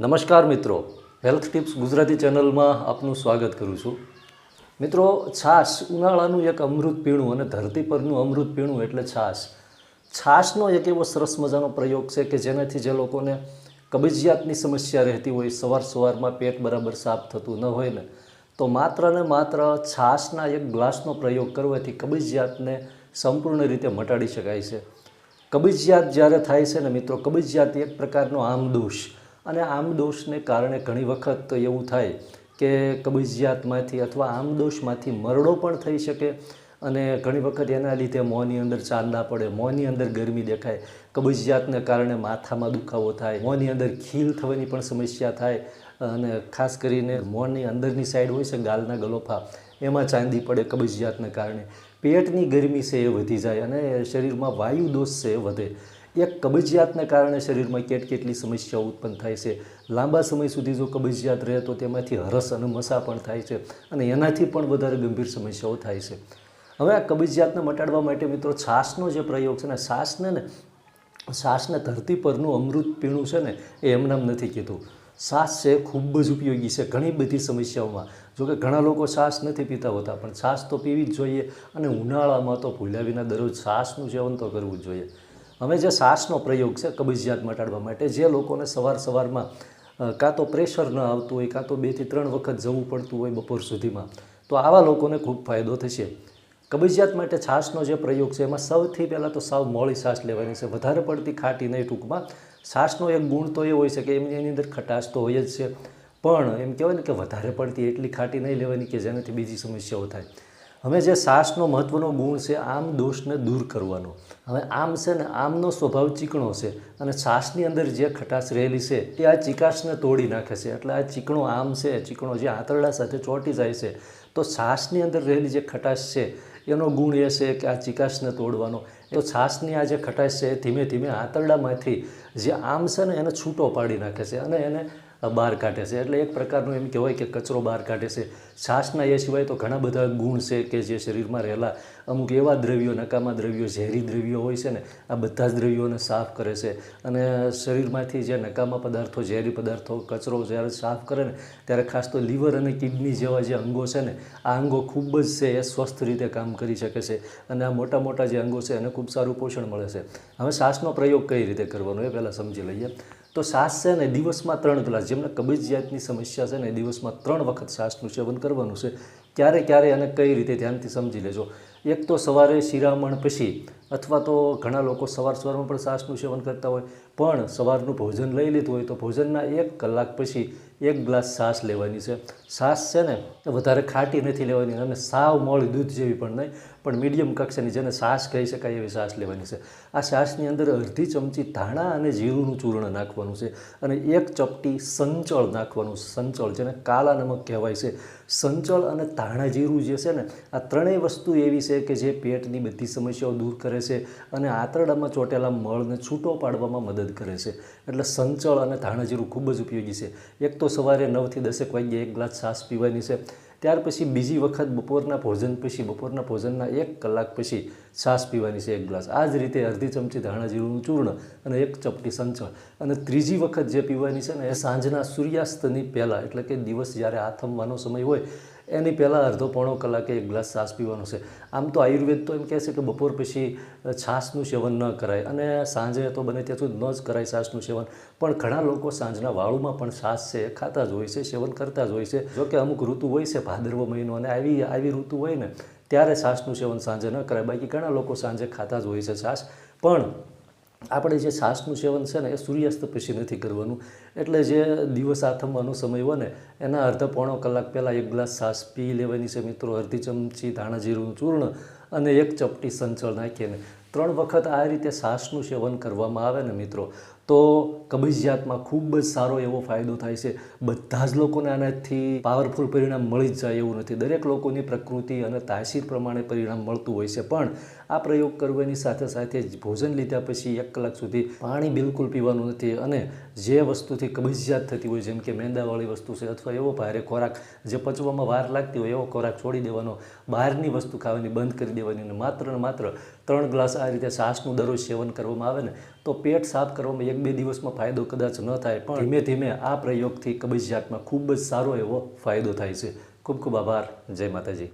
નમસ્કાર મિત્રો. Health tips Gujarati ચેનલમાં આપનું સ્વાગત કરું છું. મિત્રો, છાશ ઉનાળાનું એક અમૃત પીણું અને ધરતી પરનું અમૃત પીણું એટલે છાશ. છાશનો એક એવો સરસ મજાનો પ્રયોગ છે કે જેનાથી જે લોકોને કબજિયાતની સમસ્યા રહેતી હોય, સવાર સવારમાં પેટ બરાબર સાફ થતું ન હોય ને, તો માત્ર ને માત્ર છાશના એક ગ્લાસનો પ્રયોગ કરવાથી કબજિયાતને સંપૂર્ણ રીતે મટાડી શકાય છે. કબજિયાત જ્યારે થાય છે ને મિત્રો, કબજિયાત એક પ્રકારનો આમદોષ અને આમ દોષને કારણે ઘણી વખત એવું થાય કે કબજિયાતમાંથી અથવા આમ દોષમાંથી મરડો પણ થઈ શકે અને ઘણી વખત એના લીધે મોંની અંદર ચાંદા પડે, મોંની અંદર ગરમી દેખાય, કબજિયાતને કારણે માથામાં દુખાવો થાય, મોંની અંદર ખીલ થવાની પણ સમસ્યા થાય અને ખાસ કરીને મોંની અંદરની સાઈડ હોય છે ગાલના ગલોફા, એમાં ચાંદી પડે કબજિયાતને કારણે. પેટની ગરમી છે એ વધી જાય અને શરીરમાં વાયુ દોષ છે એ વધે. એક કબજિયાતને કારણે શરીરમાં કેટ કેટલી સમસ્યાઓ ઉત્પન્ન થાય છે. લાંબા સમય સુધી જો કબજિયાત રહે તો તેમાંથી હરસ અને મસા પણ થાય છે અને એનાથી પણ વધારે ગંભીર સમસ્યાઓ થાય છે. હવે આ કબજિયાતને મટાડવા માટે મિત્રો છાશનો જે પ્રયોગ છે ને, છાશને ને, છાશને ધરતી પરનું અમૃત પીણું છે ને, એ એમનામ નથી કીધું. છાસ છે ખૂબ જ ઉપયોગી છે ઘણી બધી સમસ્યાઓમાં. જોકે ઘણા લોકો છાસ નથી પીતા હોતા, પણ છાસ તો પીવી જ જોઈએ અને ઉનાળામાં તો ભૂલ્યા વિના દરરોજ છાશનું સેવન તો કરવું જ જોઈએ. હવે જે શ્વાસનો પ્રયોગ છે કબજિયાત મટાડવા માટે, જે લોકોને સવાર સવારમાં કાં તો પ્રેશર ન આવતું હોય, કાં તો બેથી ત્રણ વખત જવું પડતું હોય બપોર સુધીમાં, તો આવા લોકોને ખૂબ ફાયદો થશે. કબજિયાત માટે છાશનો જે પ્રયોગ છે, એમાં સૌથી પહેલાં તો સાવ મોળી છાશ લેવાની છે. વધારે પડતી ખાટી નહીં ટૂંકમાં. છાશનો એક ગુણ તો એ હોય છે કે એમની એની અંદર ખટાશ તો હોય જ છે. પણ એમ કહેવાય ને કે વધારે પડતી એટલી ખાટી નહીં લેવાની કે જેનાથી બીજી સમસ્યાઓ થાય. હવે જે શ્વાસનો મહત્ત્વનો ગુણ છે, આમ દોષને દૂર કરવાનો. હવે આમ છે ને, આમનો સ્વભાવ ચીકણો છે અને શ્વાસની અંદર જે ખટાશ રહેલી છે, એ આ ચીકાશને તોડી નાખે છે. એટલે આ ચીકણો આમ છે, ચીકણો જે આંતરડા સાથે ચોંટી જાય છે, તો શ્વાસની અંદર રહેલી જે ખટાશ છે, એનો ગુણ એ છે કે આ ચીકાશને તોડવાનો. તો છાશની આ જે ખટાશ છે, એ ધીમે ધીમે આંતરડામાંથી જે આમ છે ને, એને છૂટો પાડી નાખે છે અને એને બહાર કાઢે છે. એટલે એક પ્રકારનું એમ કહેવાય કે કચરો બહાર કાઢે છે. છાશના એ સિવાય તો ઘણા બધા ગુણ છે કે જે શરીરમાં રહેલા અમુક એવા દ્રવ્યો, નકામા દ્રવ્યો, ઝેરી દ્રવ્યો હોય છે ને, આ બધા જ દ્રવ્યોને સાફ કરે છે. અને શરીરમાંથી જે નકામા પદાર્થો, ઝેરી પદાર્થો, કચરો જ્યારે સાફ કરે ને, ત્યારે ખાસ તો લીવર અને કિડની જેવા જે અંગો છે ને, આ અંગો ખૂબ જ છે, એ સ્વસ્થ રીતે કામ કરી શકે છે. અને આ મોટા મોટા જે અંગો છે, એને ખૂબ સારું પોષણ મળે છે. હવે શ્વાસનો પ્રયોગ કઈ રીતે કરવાનો, એ પહેલાં સમજી લઈએ. તો શ્વાસ છે ને, દિવસમાં ત્રણ ગ્લાસ, જેમને કબજિયાતની સમસ્યા છે ને દિવસમાં ત્રણ વખત શ્વાસનું સેવન કરવાનું છે. ક્યારે ક્યારે અને કઈ રીતે ધ્યાનથી સમજી લેજો. એક તો સવારે શિરામણ પછી અથવા તો ઘણા લોકો સવાર સવારમાં પણ શ્વાસનું સેવન કરતા હોય, પણ સવારનું ભોજન લઈ લીધું હોય તો ભોજનના એક કલાક પછી એક ગ્લાસ છાશ લેવાની છે. છાશ છે ને વધારે ખાટી નથી લેવાની અને સાવ મોળી દૂધ જેવી પણ નહીં, પણ મીડિયમ કક્ષાની જેને છાશ કહી શકાય એવી છાશ લેવાની છે. આ છાશની અંદર અડધી ચમચી ધાણા અને જીરુંનું ચૂર્ણ નાખવાનું છે અને એક ચપટી સંચળ નાખવાનું સંચળ જેને કાલા નમક કહેવાય છે. સંચળ અને ધાણા જીરું જે છે ને, આ ત્રણેય વસ્તુ એવી છે કે જે પેટની બધી સમસ્યાઓ દૂર કરે છે અને આંતરડામાં ચોટેલા મળને છૂટો પાડવામાં મદદ કરે છે. એટલે સંચળ અને ધાણાજીરું ખૂબ જ ઉપયોગી છે. એક તો સવારે નવથી દસેક વાગ્યે એક ગ્લાસ છાશ પીવાની છે. ત્યાર પછી બીજી વખત બપોરના ભોજન પછી બપોરના ભોજનના એક કલાક પછી છાશ પીવાની છે એક ગ્લાસ. આ જ રીતે અડધી ચમચી ધાણા જીરુંનું ચૂર્ણ અને એક ચપટી સંચળ. અને ત્રીજી વખત જે પીવાની છે ને એ સાંજના સૂર્યાસ્તની પહેલાં, એટલે કે દિવસ જ્યારે આથમવાનો સમય હોય એની પહેલાં અડધો પોણો કલાકે એક ગ્લાસ છાશ પીવાનો છે. આમ તો આયુર્વેદ તો એમ કહે છે કે બપોર પછી છાશનું સેવન ન કરાય અને સાંજે તો બને ત્યાં સુધી ન જ કરાય છાશનું સેવન. પણ ઘણા લોકો સાંજના વાળુમાં પણ છાશ છે, ખાતા જ હોય છે, સેવન કરતા જ હોય છે. જોકે અમુક ઋતુ હોય છે, ભાદરવો મહિનો અને આવી આવી ઋતુ હોય ને, ત્યારે છાશનું સેવન સાંજે ન કરાય. બાકી ઘણા લોકો સાંજે ખાતા જ હોય છે છાશ. પણ આપણે જે છાશનું સેવન છે ને એ સૂર્યાસ્ત પછી નથી કરવાનું. એટલે જે દિવસ આથમવાનો સમય હોય ને, એના અડધા પોણો કલાક પહેલાં એક ગ્લાસ છાશ પી લેવાની છે મિત્રો. અડધી ચમચી ધાણા જીરું ચૂર્ણ અને એક ચપટી સંચળ નાખીને. ત્રણ વખત આ રીતે છાશનું સેવન કરવામાં આવે ને મિત્રો, તો કબજિયાતમાં ખૂબ જ સારો એવો ફાયદો થાય છે. બધા જ લોકોને આનાથી પાવરફુલ પરિણામ મળી જ જાય એવું નથી. દરેક લોકોની પ્રકૃતિ અને તાસીર પ્રમાણે પરિણામ મળતું હોય છે. પણ આ પ્રયોગ કરવાની સાથે સાથે જ ભોજન લીધા પછી એક કલાક સુધી પાણી બિલકુલ પીવાનું નથી અને જે વસ્તુથી કબજિયાત થતી હોય, જેમ કે મેંદાવાળી વસ્તુ છે અથવા એવો ભારે ખોરાક જે પચવામાં વાર લાગતી હોય, એવો ખોરાક છોડી દેવાનો, બહારની વસ્તુ ખાવાની બંધ કરી દેવાની અને માત્ર ને માત્ર ત્રણ ગ્લાસ આ રીતે છાશનું દરરોજ સેવન કરવામાં આવે ને, તો પેટ સાફ કરવામાં એક બે દિવસમાં ફાયદો કદાચ ન થાય, પણ ધીમે ધીમે આ પ્રયોગથી કબજિયાતમાં ખૂબ જ સારો એવો ફાયદો થાય છે. ખૂબ ખૂબ આભાર. જય માતાજી.